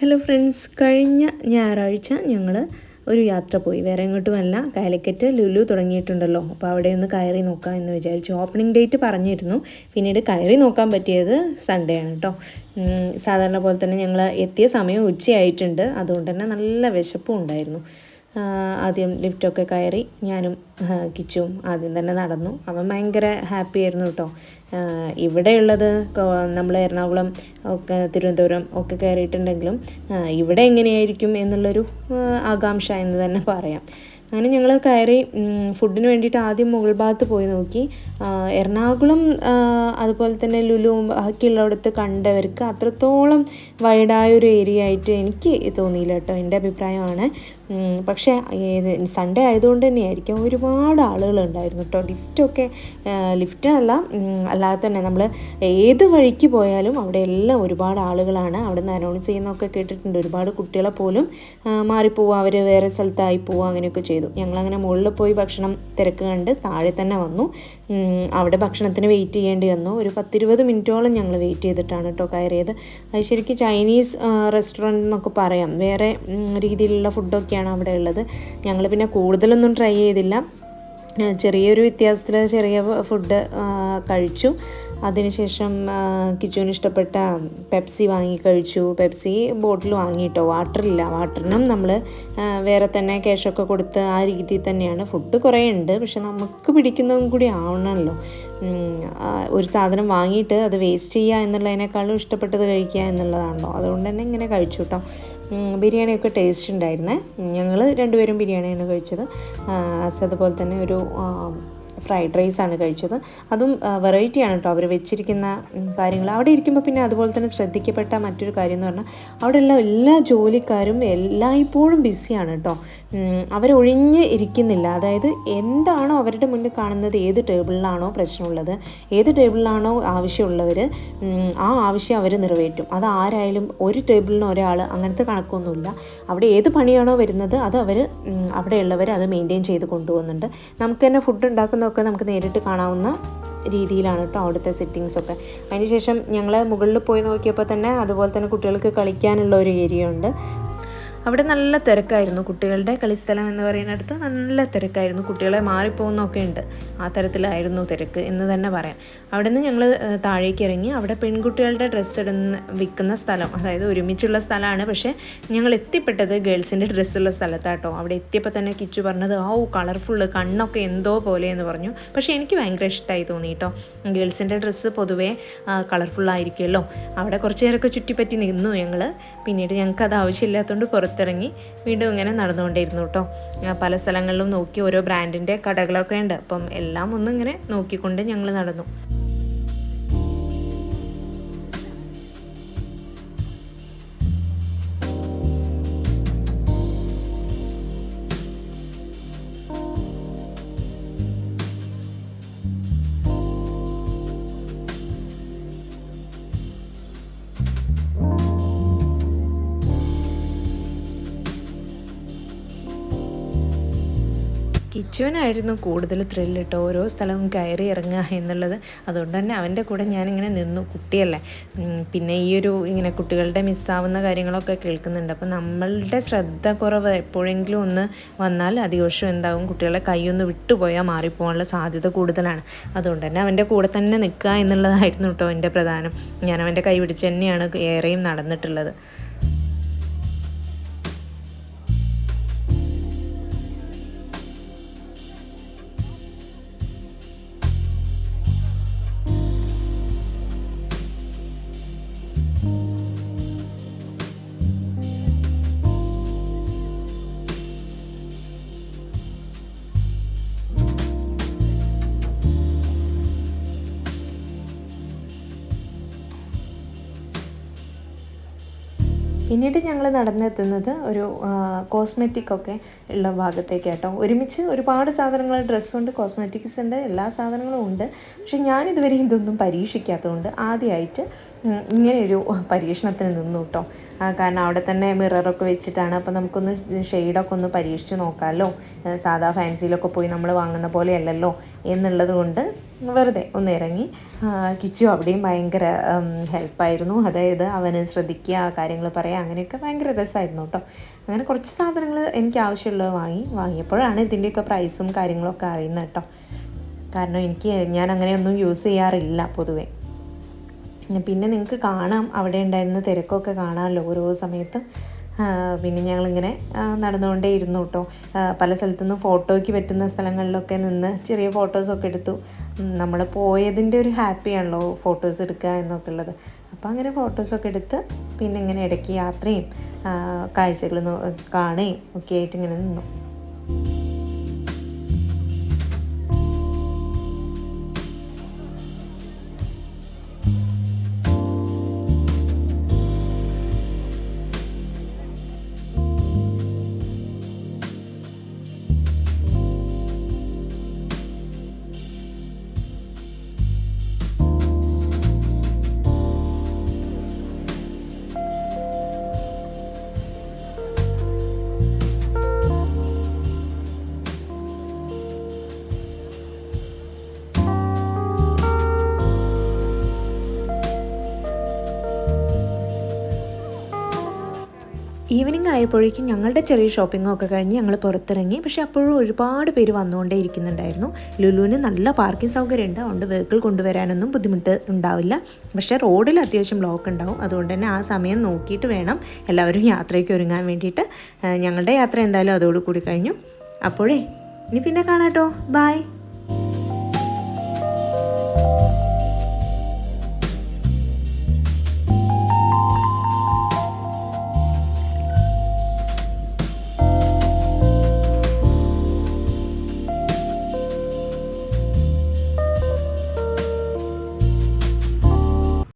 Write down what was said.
Hello friends കഴിഞ്ഞ ഞായറാഴ്ച ഞങ്ങൾ ഒരു യാത്ര പോയി. വേറെ എങ്ങോട്ടുമല്ല. കാലിക്കറ്റ് ലുലു തുടങ്ങിയിട്ടുണ്ടല്ലോ. അപ്പോൾ അവിടെ ഒന്ന് കയറി നോക്കാം എന്ന് വിചാരിച്ചു. ഓപ്പണിംഗ് ഡേറ്റ് പറഞ്ഞിരുന്നു. പിന്നീട് കയറി നോക്കാൻ പറ്റിയത് സൺഡേ ആണ് കേട്ടോ സാധാരണ പോലെ തന്നെ ഞങ്ങൾ എത്തിയ സമയം ഉച്ചയായിട്ടുണ്ട്. അതുകൊണ്ട് തന്നെ നല്ല വിശപ്പും ഉണ്ടായിരുന്നു. ആദ്യം ലിഫ്റ്റൊക്കെ കയറി ഞാനും കിച്ചും ആദ്യം തന്നെ നടന്നു. അവൻ ഭയങ്കര ഹാപ്പി ആയിരുന്നു കേട്ടോ. ഇവിടെ ഇവിടെയുള്ളത് നമ്മൾ എറണാകുളം ഒക്കെ തിരുവനന്തപുരം ഒക്കെ കയറിയിട്ടുണ്ടെങ്കിലും ഇവിടെ എങ്ങനെയായിരിക്കും എന്നുള്ളൊരു ആകാംക്ഷ എന്ന് തന്നെ പറയാം. അങ്ങനെ ഞങ്ങൾ കയറി ഫുഡിന് വേണ്ടിയിട്ട് ആദ്യം മുകൾ ഭാഗത്ത് പോയി നോക്കി. എറണാകുളം അതുപോലെ തന്നെ ലുലു ബാക്കിയുള്ളവിടുത്ത് കണ്ടവർക്ക് അത്രത്തോളം വൈഡായ ഒരു ഏരിയ ആയിട്ട് എനിക്ക് തോന്നിയില്ല കേട്ടോ. എന്റെ അഭിപ്രായമാണ്. പക്ഷേ സൺഡേ ആയതുകൊണ്ട് തന്നെയായിരിക്കും ഒരുപാട് ആളുകളുണ്ടായിരുന്നു കേട്ടോ. ലിഫ്റ്റൊക്കെ ലിഫ്റ്റ് അല്ല അല്ലാതെ തന്നെ നമ്മൾ ഏത് വഴിക്ക് പോയാലും അവിടെ എല്ലാം ഒരുപാട് ആളുകളാണ്. അവിടെ നിന്ന് അനൗൺസ് ചെയ്യുന്നതൊക്കെ കേട്ടിട്ടുണ്ട്. ഒരുപാട് കുട്ടികളെ പോലും മാറിപ്പോവുക അവർ വേറെ സ്ഥലത്തായി പോവുക അങ്ങനെയൊക്കെ ചെയ്തു. ഞങ്ങളങ്ങനെ മുകളിൽ പോയി ഭക്ഷണം തിരക്ക് കണ്ട് താഴെ തന്നെ വന്നു. അവിടെ ഭക്ഷണത്തിന് വെയിറ്റ് ചെയ്യേണ്ടി വന്നു. ഒരു പത്തിരുപത് മിനിറ്റോളം ഞങ്ങൾ വെയിറ്റ് ചെയ്തിട്ടാണ് കേട്ടോ കയറിയത്. അത് ശരിക്കും ചൈനീസ് റെസ്റ്റോറന്റ് എന്നൊക്കെ പറയാം. വേറെ രീതിയിലുള്ള രീതിയിലുള്ള ഫുഡൊക്കെയാണ് അവിടെ ഉള്ളത്. ഞങ്ങൾ പിന്നെ കൂടുതലൊന്നും ട്രൈ ചെയ്തില്ല. ചെറിയൊരു വ്യത്യാസത്തിൽ ചെറിയ ഫുഡ് കഴിച്ചു. അതിനുശേഷം കിച്ചുവിന് ഇഷ്ടപ്പെട്ട പെപ്സി വാങ്ങി കഴിച്ചു. പെപ്സി ബോട്ടിൽ വാങ്ങിയിട്ടോ? വാട്ടറില്ല വാട്ടറിനും നമ്മൾ വേറെ തന്നെ ക്യാഷൊക്കെ കൊടുത്ത് ആ രീതിയിൽ തന്നെയാണ്. ഫുഡ് കുറേ ഉണ്ട്. പക്ഷെ നമുക്ക് പിടിക്കുന്നതും കൂടി ആവണമല്ലോ. ഒരു സാധനം വാങ്ങിയിട്ട് അത് വേസ്റ്റ് ചെയ്യുക എന്നുള്ളതിനേക്കാളും ഇഷ്ടപ്പെട്ടത് കഴിക്കുക എന്നുള്ളതാണല്ലോ. അതുകൊണ്ട് തന്നെ ഇങ്ങനെ കഴിച്ചു കേട്ടോ. ബിരിയാണിയൊക്കെ ടേസ്റ്റ് ഉണ്ടായിരുന്നേ. ഞങ്ങൾ രണ്ടുപേരും ബിരിയാണിയാണ് കഴിച്ചത്. അതുപോലെ തന്നെ ഒരു ഫ്രൈഡ് റൈസ് ആണ് കഴിച്ചത്. അതും വെറൈറ്റിയാണ് കേട്ടോ അവർ വെച്ചിരിക്കുന്ന കാര്യങ്ങൾ. അവിടെ ഇരിക്കുമ്പോൾ പിന്നെ അതുപോലെ തന്നെ ശ്രദ്ധിക്കപ്പെട്ട മറ്റൊരു കാര്യം എന്ന് പറഞ്ഞാൽ അവിടെ ഉള്ള എല്ലാ ജോലിക്കാരും എല്ലായ്പ്പോഴും ബിസിയാണ് കേട്ടോ അവരൊഴിഞ്ഞ് ഇരിക്കുന്നില്ല. അതായത് എന്താണോ അവരുടെ മുന്നിൽ കാണുന്നത് ഏത് ടേബിളിലാണോ പ്രശ്നമുള്ളത് ഏത് ടേബിളിലാണോ ആവശ്യമുള്ളവർ ആ ആവശ്യം അവർ നിറവേറ്റും. അത് ആരായാലും ഒരു ടേബിളിന് ഒരാൾ അങ്ങനത്തെ കണക്കൊന്നുമില്ല. അവിടെ ഏത് പണിയാണോ വരുന്നത് അത് അവർ അവിടെയുള്ളവർ അത് മെയിന്റെയിൻ ചെയ്ത് കൊണ്ടുപോകുന്നുണ്ട്. നമുക്ക് തന്നെ ഫുഡ് ഉണ്ടാക്കുന്നതൊക്കെ നമുക്ക് നേരിട്ട് കാണാവുന്ന രീതിയിലാണ് കേട്ടോ അവിടുത്തെ സെറ്റിങ്സ് ഒക്കെ. അതിനുശേഷം ഞങ്ങൾ മുകളിൽ പോയി നോക്കിയപ്പോൾ തന്നെ അതുപോലെ തന്നെ കുട്ടികൾക്ക് കളിക്കാനുള്ള ഒരു ഏരിയ ഉണ്ട്. അവിടെ നല്ല തിരക്കായിരുന്നു കുട്ടികളുടെ കളിസ്ഥലം എന്ന് പറയുന്നിടത്ത് നല്ല തിരക്കായിരുന്നു. കുട്ടികളെ മാറിപ്പോകുന്നൊക്കെ ഉണ്ട്. ആ തരത്തിലായിരുന്നു തിരക്ക് എന്ന് തന്നെ പറയാം. അവിടെ നിന്ന് ഞങ്ങൾ താഴേക്ക് ഇറങ്ങി അവിടെ പെൺകുട്ടികളുടെ ഡ്രസ്സ് ഇടുന്ന വിൽക്കുന്ന സ്ഥലം അതായത് ഒരുമിച്ചുള്ള സ്ഥലമാണ്. പക്ഷേ ഞങ്ങൾ എത്തിപ്പെട്ടത് ഗേൾസിന്റെ ഡ്രസ്സുള്ള സ്ഥലത്താട്ടോ. അവിടെ എത്തിയപ്പോൾ തന്നെ കിച്ചു പറഞ്ഞത് ആ ഓ കളർഫുള്ള് കണ്ണൊക്കെ എന്തോ പോലെ എന്ന് പറഞ്ഞു. പക്ഷേ എനിക്ക് ഭയങ്കര ഇഷ്ടമായി തോന്നി കേട്ടോ ഗേൾസിന്റെ ഡ്രസ്സ് പൊതുവേ കളർഫുള്ളായിരിക്കുമല്ലോ അവിടെ കുറച്ച് നേരമൊക്കെ ചുറ്റിപ്പറ്റി നിന്നു ഞങ്ങൾ പിന്നീട് ഞങ്ങൾക്ക് അത് ആവശ്യമില്ലാത്തതുകൊണ്ട് പുറത്തിറങ്ങി വീണ്ടും ഇങ്ങനെ നടന്നുകൊണ്ടിരുന്നു കേട്ടോ. പല സ്ഥലങ്ങളിലും നോക്കി ഓരോ ബ്രാൻഡിന്റെ കടകളൊക്കെ ഉണ്ട്. അപ്പം എല്ലാം ഒന്നും ഇങ്ങനെ നോക്കിക്കൊണ്ട് ഞങ്ങൾ നടന്നു. കിച്ചുവനായിരുന്നു കൂടുതൽ ത്രില്ലിട്ട് ഓരോ സ്ഥലവും കയറി ഇറങ്ങുക എന്നുള്ളത്. അതുകൊണ്ട് തന്നെ അവന്റെ കൂടെ ഞാനിങ്ങനെ നിന്നു കുട്ടിയല്ലേ. പിന്നെ ഈ ഒരു ഇങ്ങനെ കുട്ടികളുടെ മിസ്സാവുന്ന കാര്യങ്ങളൊക്കെ കേൾക്കുന്നുണ്ട്. അപ്പോൾ നമ്മളുടെ ശ്രദ്ധ കുറവ് എപ്പോഴെങ്കിലും ഒന്ന് വന്നാൽ അതിദോഷം എന്താകും കുട്ടികളെ കൈയൊന്ന് വിട്ടുപോയാൽ മാറിപ്പോകാനുള്ള സാധ്യത കൂടുതലാണ്. അതുകൊണ്ട് തന്നെ അവന്റെ കൂടെ തന്നെ നിൽക്കുക എന്നുള്ളതായിരുന്നു കേട്ടോ എന്റെ പ്രധാനം. ഞാൻ അവന്റെ കൈ പിടിച്ച് തന്നെയാണ് ഏറെയും നടന്നിട്ടുള്ളത്. പിന്നീട് ഞങ്ങൾ നടന്നെത്തുന്നത് ഒരു കോസ്മെറ്റിക് ഒക്കെ ഉള്ള ഭാഗത്തേക്ക് കേട്ടോ ഒരുമിച്ച് ഒരുപാട് സാധനങ്ങൾ ഡ്രസ്സുണ്ട് കോസ്മെറ്റിക്സ് ഉണ്ട് എല്ലാ സാധനങ്ങളും ഉണ്ട്. പക്ഷെ ഞാനിതുവരെ ഇതൊന്നും പരീക്ഷിക്കാത്തതുകൊണ്ട് ആദ്യമായിട്ട് ഇങ്ങനെയൊരു പരീക്ഷണത്തിന് നിന്നു കേട്ടോ കാരണം അവിടെ തന്നെ മിററൊക്കെ വെച്ചിട്ടാണ്. അപ്പോൾ നമുക്കൊന്ന് ഷെയ്ഡൊക്കെ ഒന്ന് പരീക്ഷിച്ച് നോക്കാമല്ലോ സാധാ ഫാൻസിയിലൊക്കെ പോയി നമ്മൾ വാങ്ങുന്ന പോലെയല്ലല്ലോ എന്നുള്ളത് കൊണ്ട് വെറുതെ ഒന്ന് ഇറങ്ങി. കിച്ചു അവിടെയും ഭയങ്കര ഹെൽപ്പായിരുന്നു അതായത് അവന് ശ്രദ്ധിക്കുക കാര്യങ്ങൾ പറയുക അങ്ങനെയൊക്കെ ഭയങ്കര രസമായിരുന്നു കേട്ടോ അങ്ങനെ കുറച്ച് സാധനങ്ങൾ എനിക്ക് ആവശ്യമുള്ളത് വാങ്ങി. വാങ്ങിയപ്പോഴാണ് ഇതിന്റെയൊക്കെ പ്രൈസും കാര്യങ്ങളൊക്കെ അറിയുന്നത് കേട്ടോ കാരണം എനിക്ക് ഞാൻ അങ്ങനെയൊന്നും യൂസ് ചെയ്യാറില്ല പൊതുവേ. പിന്നെ നിങ്ങൾക്ക് കാണാം. അവിടെ ഉണ്ടായിരുന്ന തിരക്കൊക്കെ കാണാമല്ലോ ഓരോ സമയത്തും. പിന്നെ ഞങ്ങളിങ്ങനെ നടന്നുകൊണ്ടേ ഇരുന്നു കേട്ടോ പല സ്ഥലത്തുനിന്നും ഫോട്ടോയ്ക്ക് പറ്റുന്ന സ്ഥലങ്ങളിലൊക്കെ നിന്ന് ചെറിയ ഫോട്ടോസൊക്കെ എടുത്തു. നമ്മൾ പോയതിന്റെ ഒരു ഹാപ്പിയാണല്ലോ ഫോട്ടോസ് എടുക്കുക എന്നൊക്കെ ഉള്ളത്. അപ്പോൾ അങ്ങനെ ഫോട്ടോസൊക്കെ എടുത്ത് പിന്നെ ഇങ്ങനെ ഇടയ്ക്ക് യാത്രയും കാഴ്ചകൾ കാണുകയും ഒക്കെ ആയിട്ട് ഇങ്ങനെ നിന്നു. ഈവനിങ് ആയപ്പോഴേക്കും ഞങ്ങളുടെ ചെറിയ ഷോപ്പിംഗും ഒക്കെ കഴിഞ്ഞ് ഞങ്ങൾ പുറത്തിറങ്ങി. പക്ഷേ അപ്പോഴും ഒരുപാട് പേര് വന്നുകൊണ്ടേ ഇരിക്കുന്നുണ്ടായിരുന്നു. ലുലുവിന് നല്ല പാർക്കിംഗ് സൗകര്യം ഉണ്ട് അതുകൊണ്ട് വെഹിക്കിൾ കൊണ്ടുവരാനൊന്നും ബുദ്ധിമുട്ട് ഉണ്ടാവില്ല. പക്ഷേ റോഡിൽ അത്യാവശ്യം ബ്ലോക്ക് ഉണ്ടാവും. അതുകൊണ്ട് തന്നെ ആ സമയം നോക്കിയിട്ട് വേണം എല്ലാവരും യാത്രയ്ക്ക് ഒരുങ്ങാൻ വേണ്ടിയിട്ട്. ഞങ്ങളുടെ യാത്ര എന്തായാലും അതോടുകൂടി കഴിഞ്ഞു. അപ്പോഴേ ഇനി പിന്നെ കാണാട്ടോ. ബായ്